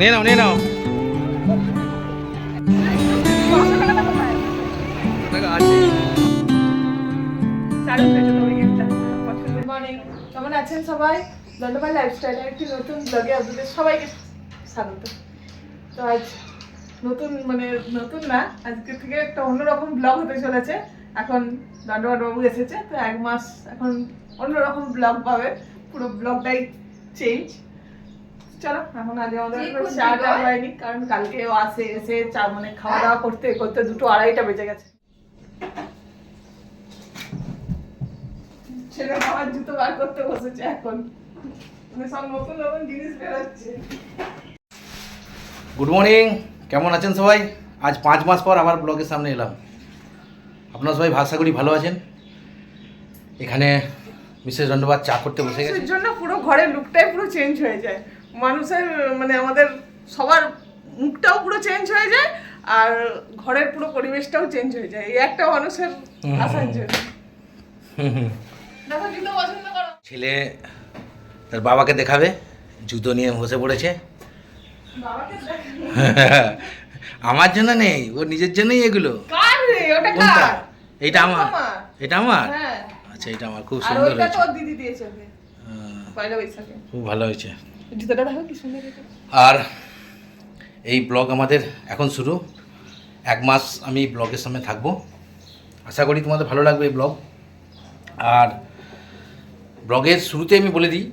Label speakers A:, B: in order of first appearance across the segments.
A: নিয়ে নাও নিয়ে নাও
B: কেমন আছেন সবাই? দণ্ডবাই লাইফস্টাইলের একটি নতুন ব্লগে আপনাদের সবাইকে স্বাগত। তো আজ নতুন মানে নতুন না, আজকে থেকে একটা অন্যরকম ব্লগ হতে চলেছে। এখন দণ্ডবাটবাবু এসেছে, তো এক মাস এখন অন্যরকম ব্লগ পাবে। পুরো ব্লগটাই চেঞ্জ চলো এখন আজ আমাদের হয়নি কারণ কালকেও আসে এসে চা মানে খাওয়া দাওয়া করতে করতে দুটো আড়াইটা বেজে গেছে। ছেলে আমার জুতো বার করতে বসেছে এখন। মানে সব নতুন নতুন জিনিস বেরোচ্ছে।
A: গুড মর্নিং কেমন আছেন সবাই? আজ পাঁচ মাস পর আবার ব্লগের সামনে এলাম। আপনারা সবাই ভাষা করি ভালো আছেন? এখানে মিসেস দণ্ডবাদ চা করতে বসে গেছে।
B: জন্য পুরো ঘরের লুকটাই পুরো চেঞ্জ হয়ে যায়। মানুষের মানে আমাদের সবার মুখটাও পুরো চেঞ্জ হয়ে যায় আর ঘরের পুরো পরিবেশটাও চেঞ্জ হয়ে যায়। এই একটা মানুষের আসার জন্য।
A: ছেলে তার বাবাকে দেখাবে জুতো নিয়ে বসে পড়েছে। আমার জন্য নেই ওর নিজের জন্যই এগুলো। কোনটা? এটা আমার।
B: আমার।
A: এটা আমার?
B: হ্যাঁ।
A: আচ্ছা এটা আমার। খুব সুন্দর হয়েছে। হ্যাঁ, খুব ভালো হয়েছে।
B: জুতোটা দেখো কি সুন্দর
A: আর এই ব্লগ আমাদের এখন শুরু। এক মাস আমি ব্লগের সামনে থাকব। আশা করি তোমাদের ভালো লাগবে এই ব্লগ। আর ব্লগের শুরুতে আমি বলে দিই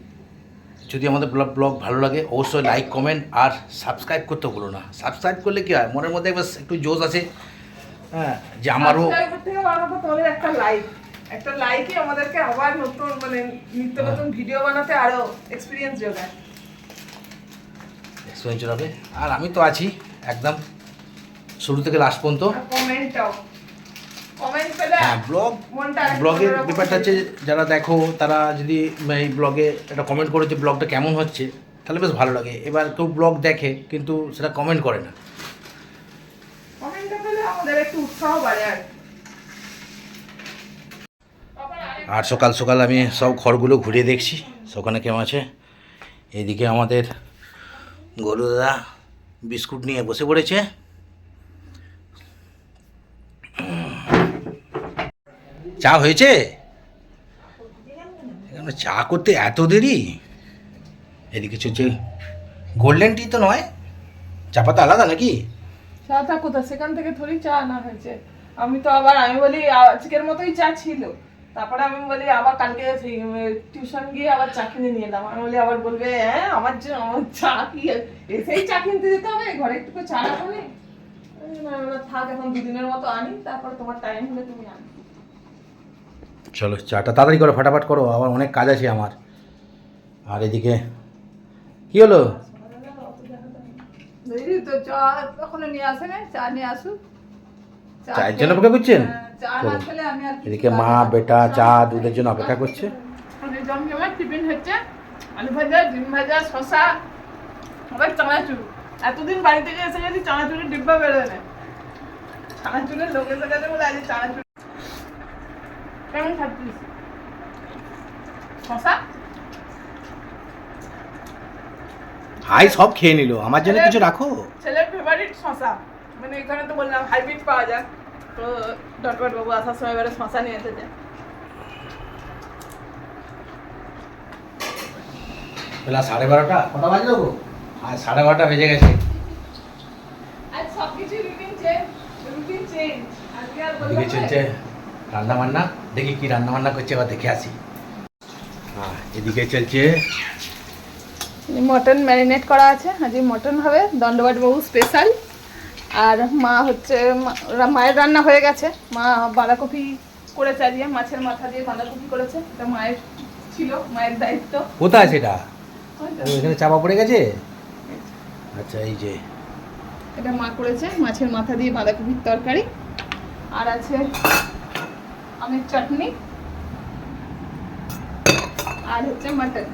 A: যদি আমাদের ব্লগ ব্লগ ভালো লাগে অবশ্যই লাইক কমেন্ট আর সাবস্ক্রাইব করতে ভুলো না। সাবস্ক্রাইব করলে কী হয় মনের মধ্যে একবার একটু জোশ আছে হ্যাঁ যে আমারও
B: একটা লাইক একটা লাইকই আমাদেরকে আবার নতুন মানে নিত্য
A: হ্যাঁ।
B: নতুন ভিডিও বানাতে আরও এক্সপিরিয়েন্স যোগায়।
A: এক্সপিরিয়েন্স হবে। আর আমি তো আছি একদম শুরু থেকে লাস্ট পর্যন্ত। হ্যাঁ ব্লগ ব্লগের ব্যাপারটা হচ্ছে যারা দেখো তারা যদি এই ব্লগে একটা কমেন্ট করে যে ব্লগটা কেমন হচ্ছে তাহলে বেশ ভালো লাগে। এবার কেউ ব্লগ দেখে কিন্তু সেটা কমেন্ট করে না।
B: আর
A: সকাল সকাল আমি সব ঘরগুলো ঘুরে দেখছি। সকালে কেমন আছে? এদিকে আমাদের গরু দাদা বিস্কুট নিয়ে বসে পড়েছে। চা হয়েছে? চা করতে এত দেরি? এদিকে চলছে। গোল্ডেন টি তো নয়। চা পাতা আলাদা নাকি?
B: চাটা কোথা সেখান থেকে থোড়ি চা আনা হয়েছে। আমি তো আবার, আমি বলি, আজকের মতোই চা ছিল। তারপরে আমি বলি আবার কালকে টিউশন গিয়ে আবার চা কিনে নিয়ে এলাম। আমি বলি আবার বলবে হ্যাঁ আমার জন্য আমার চা কি এসেই চা কিনতে দিতে হবে ঘরে একটু চা রাখো থাক এখন দুদিনের মতো আনি তারপর তোমার টাইম হলে তুমি আনি।
A: চলো চাটা তাড়াতাড়ি করো ফাটাফাট করো আবার অনেক কাজ আছে আমার। আর এদিকে কি হলো?
C: তো চা এখনও নিয়ে আসে না চা নিয়ে আসুক।
A: চায়ের জন্য অপেক্ষা করছেন?
C: হ্যাঁ,
A: এদিকে মা বেটা চা দুধের জন্য অপেক্ষা করছে।
B: টিফিন হচ্ছে আলু ভাজা ডিম ভাজা শশা আবার চানাচুর। এতদিন বাড়ি থেকে এসে গেছি চানাচুরের ডিব্বা বেরোয় না চানাচুরের লোক এসে গেছে বলে আজ চানাচুর। কেমন খাচ্ছিস? শশা
A: হাই সব খেয়ে নিল। আমার জন্য কিছু রাখো?
B: ছেলের ফেভারিট শশা মানে এখানে তো বললাম হাইব্রিড পাওয়া যায়। তো ডটবট বাবু আসার সময় এবারে শশা নিয়ে এসেছে।
A: বেলা সাড়ে বারোটা? কটা বাজলো গো? আর সাড়ে বারোটা বেজে গেছে।
B: আজ সব রুটিন চেঞ্জ রুটিন চেঞ্জ আজকে আর বললাম
A: এদিকে চলছে রান্না বান্না দেখি কি রান্না বান্না করছে এবার দেখে আসি। হ্যাঁ এদিকে চলছে।
B: মটন ম্যারিনেট করা আছে। আজকে মটন হবে দণ্ডবাট বাবু স্পেশাল আর মা হচ্ছে মায়ের রান্না হয়ে গেছে। মা বাঁধাকপি করেছে আজকে মাছের মাথা দিয়ে বাঁধাকপি করেছে। এটা মায়ের ছিল মায়ের দায়িত্ব।
A: কোথায় সেটা এখানে চাপা পড়ে গেছে? আচ্ছা এই যে।
B: এটা মা করেছে মাছের মাথা দিয়ে বাঁধাকপির তরকারি। আর আছে আমের চাটনি। আর হচ্ছে মাটন।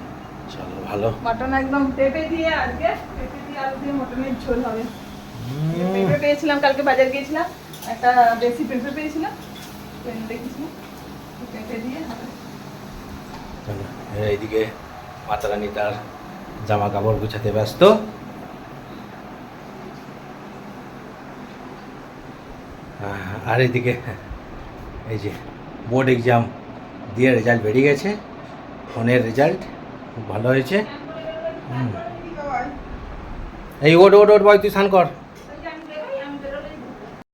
A: চলো ভালো।
B: মটন একদম পেঁপে দিয়ে আজকে পেঁপে দিয়ে আলু দিয়ে মটনের ঝোল হবে। পেঁপে পেয়েছিলাম, কালকে বাজার গিয়েছিলাম, একটা বেশি পেঁপে পেয়েছিলাম
A: হ্যাঁ, এইদিকে মাতারানি তার জামা কাপড় গুছাতে ব্যস্ত। আর এদিকে এই যে বোর্ড এক্সাম দিয়ে রেজাল্ট বেরিয়ে গেছে। ফোনের রেজাল্ট খুব ভালো হয়েছে। এই ওট ওট ওট ভাই, তুই স্নান কর।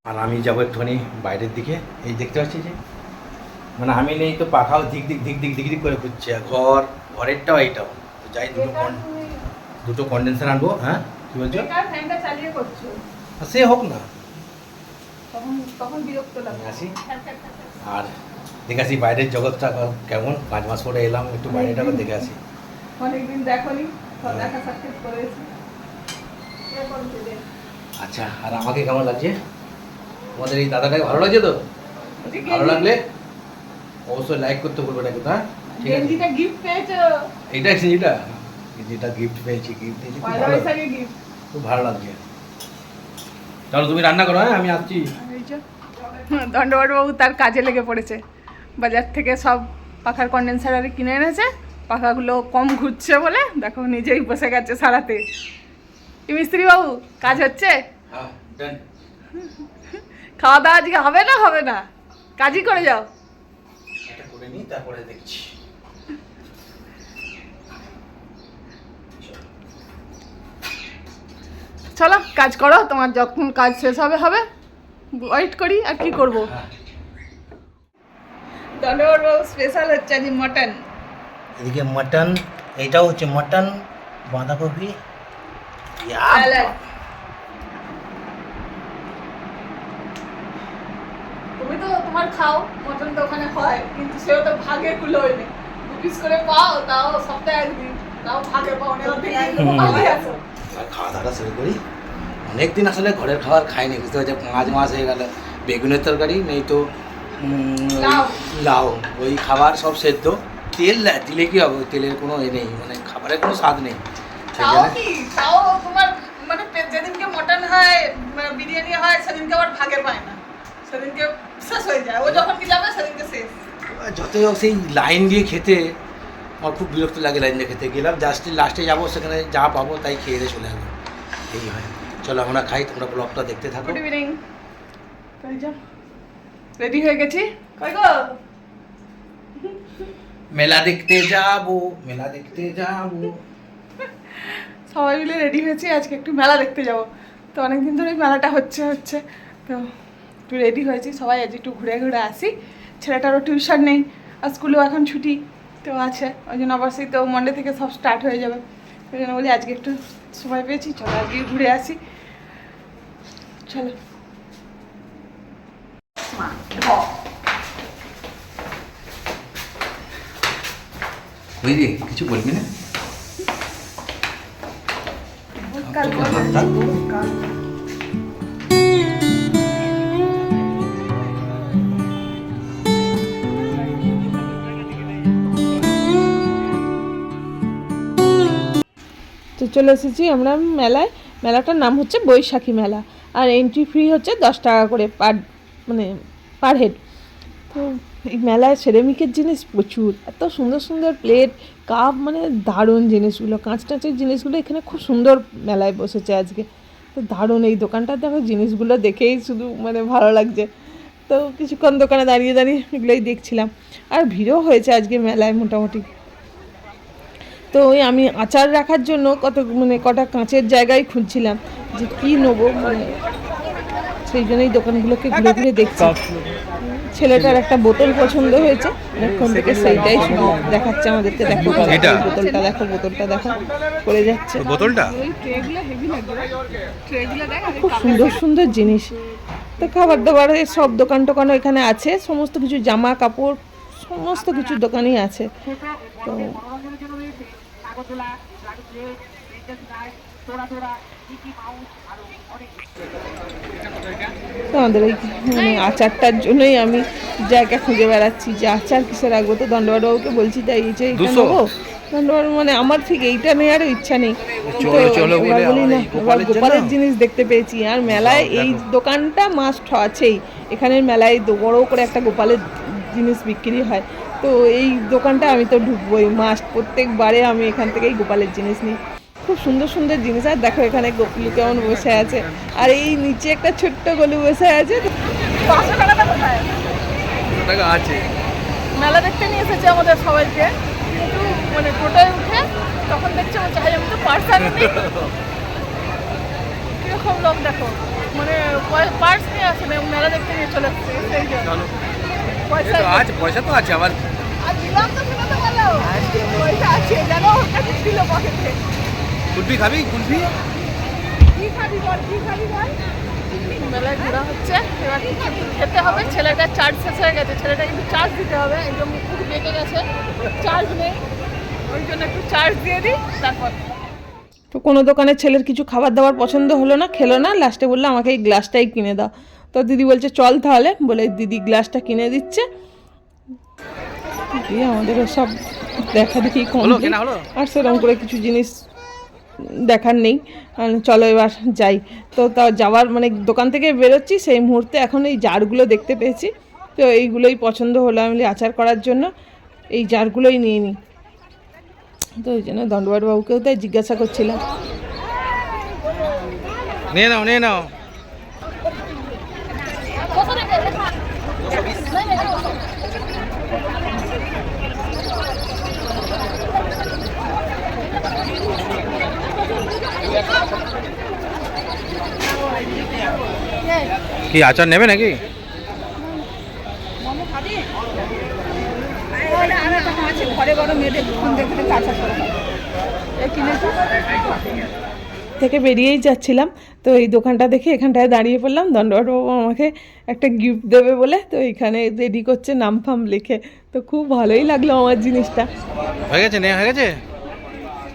A: আর আমি যাব একটুখানি বাইরের দিকে। এই দেখতে পাচ্ছি যে মানে আমি নেই তো পাখাও দিক দিক দিক দিক দিক দিক করে ঘুরছে। ঘর ঘরেরটাও এইটাও। তো যাই দুটো কন- দুটো কন্ডেন্সার আনব হ্যাঁ? কি বলছো?
B: বেকার ফ্যানটা চালিয়ে করছ।
A: আর সে হোক না।
B: তখন তখন বিরক্ত
A: আমি
B: লাগে
A: আসি। আর দেখে আসি বাইরের জগৎটা কেমন। পাঁচ মাস পরে এলাম একটু বাইরেটাকে দেখে আসি।
B: অনেকদিন দেখনি দেখা সাক্ষাৎ করেছি।
A: আচ্ছা আর আমাকে কেমন লাগছে? তোমাদের এই দাদাটাকে ভালো লাগছে তো? ভালো লাগলে অবশ্যই লাইক করতে বলব না কিন্তু হ্যাঁ? ঠিক আছে।
B: গিফট পেয়েছ?
A: এইটা যেটা যেটা গিফট পেয়েছি গিফট পেয়েছি খুব ভালো লাগছে। চলো তুমি রান্না করো হ্যাঁ? আমি আসছি।
B: দণ্ডবাবু তার কাজে লেগে পড়েছে। বাজার থেকে সব পাখার কন্ডেন্সার আর কিনে এনেছে। পাখাগুলো কম ঘুরছে বলে দেখো নিজেই বসে গেছে সারাতে। মিস্ত্রি বাবু কাজ হচ্ছে?
A: হ্যাঁ।
B: খাওয়া দাওয়া আজকে হবে না হবে না? কাজই করে যাও।
A: এটা করে নিই তারপরে দেখছি।
B: চলো কাজ করো তোমার যখন কাজ শেষ হবে হবে। ওয়েট করি আর কি করব?
A: হ্যাঁ।
B: দণ্ডবাবু স্পেশাল হচ্ছে আজ মটন
A: এদিকে মটন এটাও হচ্ছে মটন বাঁধাকপি। ইয়া
B: স্যালাড তুমি তো তোমার খাও মটন তো ওখানে হয় কিন্তু সেও তো ভাগে কুলোয় নেই দু পিস করে পাও তাও সপ্তাহে একদিন তাও ভাগে পাও না
A: খাওয়া দাওয়া শুরু করি। অনেকদিন আসলে ঘরের খাবার খাইনি বুঝতে পারছি পাঁচ মাস হয়ে গেল। বেগুনের তরকারি নেই তো ওই
B: লাউ।
A: ওই খাবার সব সেদ্ধ। তেল দেয়, দিলে কি হবে? তেলের কোনো এ নেই মানে খাবারের কোনো স্বাদ নেই।
B: তাও তোমার মানে যেদিনকে মটন হয় মানে বিরিয়ানি হয় সেদিনকে আবার ভাগে পায় না। সেদিনকে শেষ হয়ে যায়। ও যখন কি যাবে সেদিনকে শেষ।
A: যতই হোক সেই লাইন দিয়ে খেতে আমার খুব বিরক্ত লাগে লাইন দিয়ে খেতে। গেলাম জাস্ট লাস্টে যাব সেখানে যা পাবো তাই খেয়ে দিয়ে চলে যাব এই হয়। চলো আমরা খাই তোমরা ব্লগটা দেখতে থাকো।
B: গুড ইভিনিং যাও রেডি হয়ে গেছি? কই গো?
A: মেলা দেখতে যাব মেলা দেখতে যাব।
B: সবাই মিলে রেডি হয়েছি আজকে একটু মেলা দেখতে যাব। তো অনেকদিন ধরেই মেলাটা হচ্ছে হচ্ছে। তো একটু রেডি হয়েছি সবাই আজ একটু ঘুরে ঘুরে আসি। ছেলেটারও টিউশন নেই আর স্কুলেও এখন ছুটি তো আছে ওই জন্য অবশ্যই তো মন্ডে থেকে সব স্টার্ট হয়ে যাবে। ওই জন্য বলি আজকে একটু সময় পেয়েছি চলো আজকে ঘুরে আসি। চলো।
A: ওই রে কিছু বলবি না?
B: কাল তো চলে এসেছি আমরা মেলায়। মেলাটার নাম হচ্ছে বৈশাখী মেলা। আর এন্ট্রি ফ্রি হচ্ছে দশ টাকা করে পার মানে পার হেড তো এই মেলায় সেরামিকের জিনিস প্রচুর। এত সুন্দর সুন্দর প্লেট কাপ মানে দারুণ জিনিসগুলো। কাঁচ টাঁচের জিনিসগুলো এখানে খুব সুন্দর মেলায় বসেছে আজকে। তো দারুণ এই দোকানটা দেখো জিনিসগুলো দেখেই শুধু মানে ভালো লাগছে। তো কিছুক্ষণ দোকানে দাঁড়িয়ে দাঁড়িয়ে এগুলোই দেখছিলাম। আর ভিড়ও হয়েছে আজকে মেলায় মোটামুটি। তো ওই আমি আচার রাখার জন্য কত মানে কটা কাঁচের জায়গায় খুঁজছিলাম যে কী নেব মানে সেই জন্যই দোকানগুলোকে ঘুরে ঘুরে দেখছি। ছেলেটার একটা বোতল পছন্দ হয়েছে অনেকক্ষণ থেকে সেইটাই শুধু দেখাচ্ছে আমাদেরকে দেখো বোতলটা দেখো বোতলটা দেখো করে যাচ্ছে।
A: বোতলটা?
B: খুব সুন্দর সুন্দর জিনিস। তো খাবার দাবারের সব দোকান টোকানও এখানে আছে সমস্ত কিছু জামা কাপড় সমস্ত কিছু দোকানই আছে। তো তো আমাদের ওই মানে আচারটার জন্যই আমি জায়গা খুঁজে বেড়াচ্ছি যে আচার কিসে রাখব তো দণ্ডবাবুকে বলছি তাই এই যে এইটা? নেব? দণ্ডবাবু মানে আমার ঠিক এইটা নেওয়ারও ইচ্ছা নেই।
A: বলে
B: না
A: এই গোপালের
B: জিনিস দেখতে পেয়েছি আর মেলায় এই দোকানটা মাস্ট আছেই। এখানের মেলায় বড় করে একটা গোপালের জিনিস বিক্রি হয়। তো এই দোকানটা আমি তো ঢুকবোই মাস্ট প্রত্যেকবারে আমি এখান থেকেই গোপালের জিনিস নিই। খুব সুন্দর সুন্দর জিনিস আর দেখো এখানে গোপুলু কেমন বসে আছে। আর এই নিচে একটা ছোট্ট গলু বসে আছে।
A: আছে।
B: মেলা দেখতে নিয়ে এসেছে আমাদের সবাইকে। কিন্তু মানে টোটোয় উঠে তখন দেখছে বলছে ভাই আমি তো পার্স আনিনি কীরকম লোক দেখো। মানে পার্স নিয়ে আসে না মেলা দেখতে নিয়ে চলে এসছে সেই জন্য।
A: আছে। পয়সা তো আছে
B: পকেটে।
A: কুলফি খাবি কুলফি?
B: কি খাবি বল কি খাবি বল? মেলায় ঘোরা হচ্ছে এবার খেতে হবে ছেলেটার চার্জ শেষ হয়ে গেছে ছেলেটা কিন্তু চার্জ দিতে হবে একদম খুব বেঁকে গেছে চার্জ নেই ওই জন্য একটু চার্জ দিয়ে দিই তারপর। তো কোনো দোকানে ছেলের কিছু খাবার দাবার পছন্দ হলো না খেলো না লাস্টে বলল আমাকে এই গ্লাসটাই কিনে দাও। তো দিদি বলছে চল তাহলে। বলে দিদি গ্লাসটা কিনে দিচ্ছে। দিয়ে আমাদের সব দেখা দেখি আর সেরকম করে কিছু জিনিস দেখার নেই। চলো এবার যাই। তো তা যাওয়ার মানে দোকান থেকে বেরোচ্ছি সেই মুহূর্তে এখন এই জারগুলো দেখতে পেয়েছি। তো এইগুলোই পছন্দ হলো আমি আচার করার জন্য। এই জারগুলোই নিয়ে নিই। তো ওই জন্য দণ্ডবাড় বাবুকেও তাই জিজ্ঞাসা করছিলাম।
A: নিয়ে নাও নিয়ে নাও। কি আচার নেবে নাকি?
B: থেকে বেরিয়েই যাচ্ছিলাম। তো এই দোকানটা দেখে এখানটায় দাঁড়িয়ে পড়লাম। দণ্ডবাবু আমাকে একটা গিফট দেবে বলে তো এখানে রেডি করছে নাম ফাম লিখে। তো খুব ভালোই লাগল আমার জিনিসটা।
A: হয়ে গেছে নেওয়া হয়ে গেছে?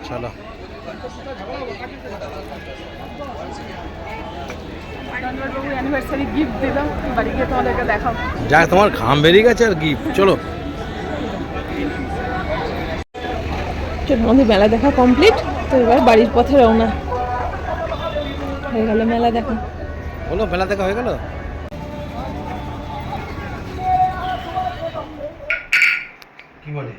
A: চলো
B: দণ্ডবাবু অ্যানিভার্সারি গিফট দিলাম বাড়ি গিয়ে তোমাদেরকে দেখাবো।
A: যাক তোমার ঘাম বেরিয়ে গেছে আর গিফট চলো।
B: চলো আমাদের মেলা দেখা কমপ্লিট তো এবার বাড়ির পথে রওনা। হয়ে গেল মেলা দেখা।
A: বলো মেলা দেখা হয়ে গেল? কি বলে?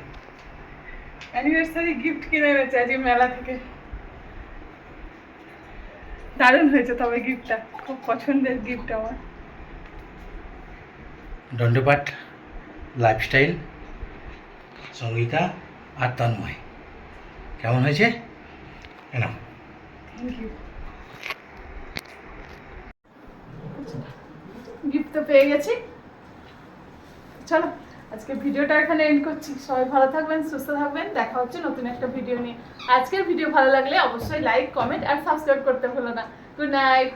B: অ্যানিভার্সারি গিফট কিনে এনেছে আজকে মেলা থেকে। দারুণ হয়েছে তবে গিফটটা খুব পছন্দের গিফট আমার।
A: দণ্ডপাঠ লাইফস্টাইল সঙ্গীতা আর তন্ময়। কেমন হয়েছে?
B: ইউ গিফট তো পেয়ে গেছি। চলো। আজকে ভিডিওটা এখানে এন্ড করছি। সবাই ভালো থাকবেন, সুস্থ থাকবেন। দেখা হচ্ছে নতুন একটা ভিডিও নিয়ে। আজকের ভিডিও ভালো লাগলে অবশ্যই লাইক কমেন্ট আর সাবস্ক্রাইব করতে ভুলো না। Good night